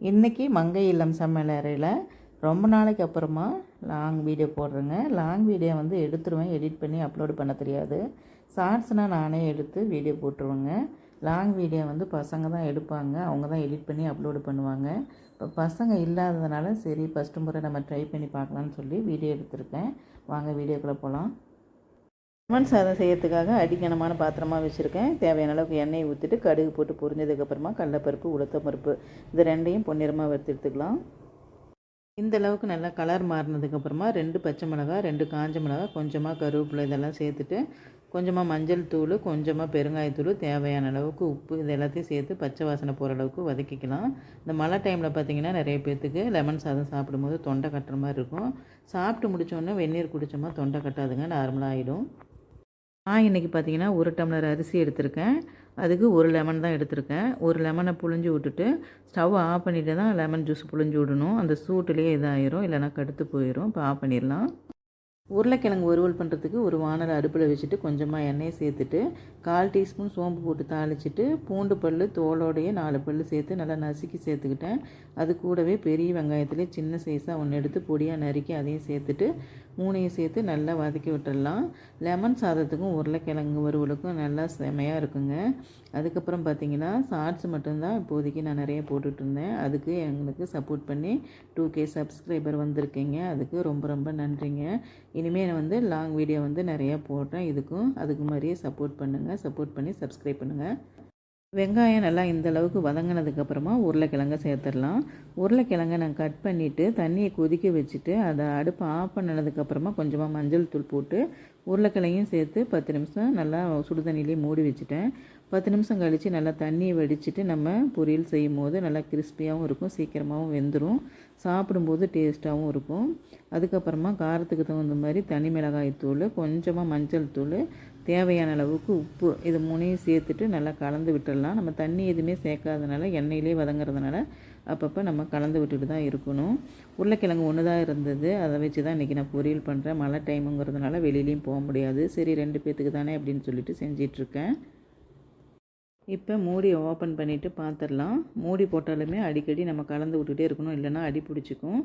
இன்றைக்கி மங்கை இல்லம் சமையலறையில் ரொம்ப நாளைக்கு அப்புறமா லாங் வீடியோ போடுறேங்க. லாங் வீடியோ வந்து எடுத்துருவேன் எடிட் பண்ணி அப்லோடு பண்ண தெரியாது. ஷார்ட்ஸ்னால் நானே எடுத்து வீடியோ போட்டுருவேங்க. லாங் வீடியோ வந்து பசங்க தான் எடுப்பாங்க அவங்க தான் எடிட் பண்ணி அப்லோடு பண்ணுவாங்க. இப்போ பசங்க இல்லாததுனால சரி ஃபஸ்ட்டு முறை நம்ம ட்ரை பண்ணி பார்க்கலான்னு சொல்லி வீடியோ எடுத்திருக்கேன். வாங்க வீடியோக்குள்ளே போகலாம் லெமன் சாதம் செய்யறதுக்காக அடிக்கணமான பாத்திரமாக வச்சுருக்கேன். தேவையான அளவுக்கு எண்ணெய் ஊற்றிட்டு கடுகு போட்டு பொரிஞ்சதுக்கப்புறமா கடலப்பருப்பு உளுத்தம்பருப்பு இது ரெண்டையும் பொன்னிறமாக வறுத்து எடுத்துக்கலாம். இந்த அளவுக்கு நல்லா கலர் மாறினதுக்கப்புறமா ரெண்டு பச்சை மிளகாய் ரெண்டு காஞ்ச மிளகாய் கொஞ்சமாக கருவேப்பிலை இதெல்லாம் சேர்த்துட்டு கொஞ்சமாக மஞ்சள் தூள் கொஞ்சமாக பெருங்காயத்தூள் தேவையான அளவுக்கு உப்பு இது எல்லாத்தையும் சேர்த்து பச்சை வாசனை போகிற அளவுக்கு வதக்கிக்கலாம். இந்த மழை டைமில் பார்த்திங்கன்னா நிறைய பேர்த்துக்கு லெமன் சாதம் சாப்பிடும்போது தொண்டை கட்டுற மாதிரி இருக்கும். சாப்பிட்டு முடித்தோடனே வெந்நீர் குடித்தோமா தொண்டை கட்டாதுங்க நார்மலாக ஆகிடும் நான் இன்றைக்கி பார்த்தீங்கன்னா ஒரு டம்ளர் அரிசி எடுத்திருக்கேன். அதுக்கு ஒரு லெமன் தான் எடுத்திருக்கேன். ஒரு லெமனை புழிஞ்சு விட்டுட்டு ஸ்டவ் ஆஃப் பண்ணிவிட்டு தான் லெமன் ஜூஸ் புழிஞ்சு விடணும். அந்த சூட்டுலேயே இதாயிரும். இல்லைனா கடுத்து போயிடும் இப்போ ஆஃப் பண்ணிடலாம். உருளைக்கிழங்கு வறுவல் பண்ணுறதுக்கு ஒரு வானல் அடுப்பில் வச்சுட்டு கொஞ்சமாக எண்ணெயை சேர்த்துட்டு கால் டீஸ்பூன் சோம்பு போட்டு தாளிச்சிட்டு பூண்டு பல் தோலோடையே நாலு பல் சேர்த்து நல்லா நசுக்கி சேர்த்துக்கிட்டேன். அது கூடவே பெரிய வெங்காயத்துலேயே சின்ன சைஸாக ஒன்று எடுத்து பொடியாக நறுக்கி அதையும் சேர்த்துட்டு மூணையும் சேர்த்து நல்லா வதக்கி விட்டுடலாம். லெமன் சாதத்துக்கும் உருளைக்கிழங்கு வறுவலுக்கும் நல்லா செமையாக இருக்குங்க. அதுக்கப்புறம் பார்த்தீங்கன்னா ஷார்ட்ஸ் மட்டும்தான் இப்போதைக்கு நான் நிறைய போட்டுட்டு இருந்தேன். அதுக்கு எங்களுக்கு சப்போர்ட் பண்ணி டூ கே சப்ஸ்கிரைபர் வந்திருக்கீங்க. அதுக்கு ரொம்ப ரொம்ப நன்றிங்க. இனிமேல் வந்து லாங் வீடியோ வந்து நிறையா போடுறேன். இதுக்கும் அதுக்கு மாதிரியே சப்போர்ட் பண்ணுங்கள் சப்போர்ட் பண்ணி சப்ஸ்கிரைப் பண்ணுங்கள் வெங்காயம் நல்லா இந்த அளவுக்கு வதங்கினதுக்கப்புறமா உருளைக்கிழங்க சேர்த்துடலாம். உருளைக்கிழங்க நான் கட் பண்ணிவிட்டு தண்ணியை கொதிக்க வச்சுட்டு அதை அடுப்பை ஆஃப் பண்ணதுக்கப்புறமா கொஞ்சமாக மஞ்சள் தூள் போட்டு உருளைக்கிழங்கையும் சேர்த்து பத்து நிமிஷம் நல்லா சுடு தண்ணியிலே மூடி வச்சுட்டேன். பத்து நிமிஷம் கழித்து நல்லா தண்ணியை வடிச்சிட்டு நம்ம பொரியல் செய்யும் போது நல்லா கிறிஸ்பியாகவும் இருக்கும் சீக்கிரமாகவும் வெந்துடும் சாப்பிடும்போது டேஸ்ட்டாகவும் இருக்கும். அதுக்கப்புறமா காரத்துக்கு தகுந்த மாதிரி தனி மிளகாய் தூள் கொஞ்சமாக மஞ்சள் தூள் தேவையான அளவுக்கு உப்பு இது மூணையும் சேர்த்துட்டு நல்லா கலந்து விட்டுடலாம். நம்ம தண்ணி எதுவுமே சேர்க்காதனால எண்ணெயிலே வதங்குறதுனால அப்பப்போ நம்ம கலந்து விட்டுட்டு தான் இருக்கணும். உருளைக்கிழங்கு ஒன்று தான் இருந்தது. அதை வச்சு தான் இன்றைக்கி நான் பொரியல் பண்ணுறேன் மழை டைமுங்கிறதுனால வெளியிலையும் போக முடியாது. சரி ரெண்டு பேர்த்துக்கு தானே அப்படின்னு சொல்லிட்டு செஞ்சிட்ருக்கேன் இப்போ மூடி ஓப்பன் பண்ணிவிட்டு பார்த்துடலாம் மூடி போட்டாலுமே அடிக்கடி நம்ம கலந்து விட்டுகிட்டே இருக்கணும். இல்லைன்னா அடி பிடிச்சிக்கும்.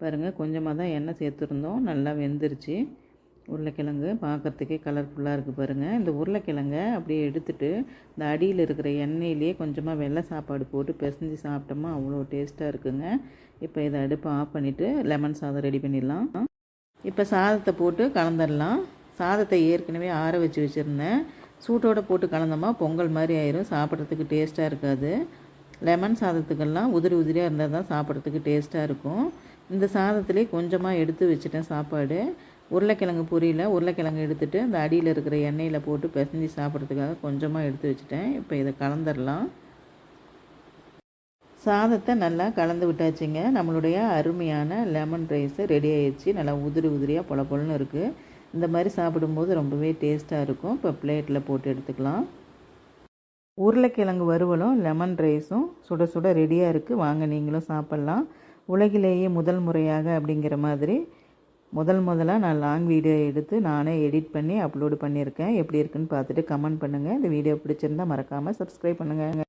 பாருங்கள் கொஞ்சமாக தான் எண்ணெய் சேர்த்துருந்தோம். நல்லா வெந்துருச்சு. உருளைக்கிழங்கு பார்க்குறதுக்கே கலர்ஃபுல்லாக இருக்குது பாருங்கள் இந்த உருளைக்கிழங்கை அப்படியே எடுத்துட்டு இந்த அடியில் இருக்கிற எண்ணெயிலே கொஞ்சமாக வெள்ளை சாப்பாடு போட்டு பிசைஞ்சு சாப்பிட்டோமா அவ்வளோ டேஸ்ட்டாக இருக்குங்க. இப்போ இதை அடுப்பை ஆஃப் பண்ணிவிட்டு லெமன் சாதம் ரெடி பண்ணிடலாம். இப்போ சாதத்தை போட்டு கலந்துடலாம். சாதத்தை ஏற்கனவே ஆற வச்சு வச்சுருந்தேன். சூட்டோடு போட்டு கலந்தோமா பொங்கல் மாதிரி ஆயிரும். சாப்பிட்றதுக்கு டேஸ்ட்டாக இருக்காது. லெமன் சாதத்துக்கெல்லாம் உதிரி உதிரியாக இருந்தால் தான் சாப்பிட்றதுக்கு டேஸ்ட்டாக இருக்கும். இந்த சாதத்துலேயே கொஞ்சமாக எடுத்து வச்சுட்டேன் சாப்பாடு. உருளைக்கிழங்கு பொரியல உருளைக்கிழங்கு எடுத்துகிட்டு அந்த அடியில் இருக்கிற எண்ணெயில் போட்டு பிசைஞ்சு சாப்பிட்றதுக்காக கொஞ்சமாக எடுத்து வச்சுட்டேன். இப்போ இதை கலந்துடலாம். சாதத்தை நல்லா கலந்து விட்டாச்சுங்க. நம்மளுடைய அருமையான லெமன் ரைஸு ரெடி ஆயிடுச்சு நல்லா உதிரி உதிரியாக பொல பொலன்னு இருக்குது இந்த மாதிரி சாப்பிடும்போது ரொம்பவே டேஸ்ட்டாக இருக்கும். இப்போ பிளேட்டில் போட்டு எடுத்துக்கலாம். உருளைக்கிழங்கு வறுவலும் லெமன் ரைஸும் சுட சுட ரெடியாக இருக்குது வாங்க நீங்களும் சாப்பிட்லாம். உலகிலேயே முதல் முறையாக அப்படிங்கிற மாதிரி முதல் முதலாக நான் லாங் வீடியோ எடுத்து நானே எடிட் பண்ணி அப்லோடு பண்ணியிருக்கேன். எப்படி இருக்குன்னு பார்த்துட்டு கமெண்ட் பண்ணுங்கள் இந்த வீடியோ பிடிச்சிருந்தால் மறக்காமல் சப்ஸ்கிரைப் பண்ணுங்கள்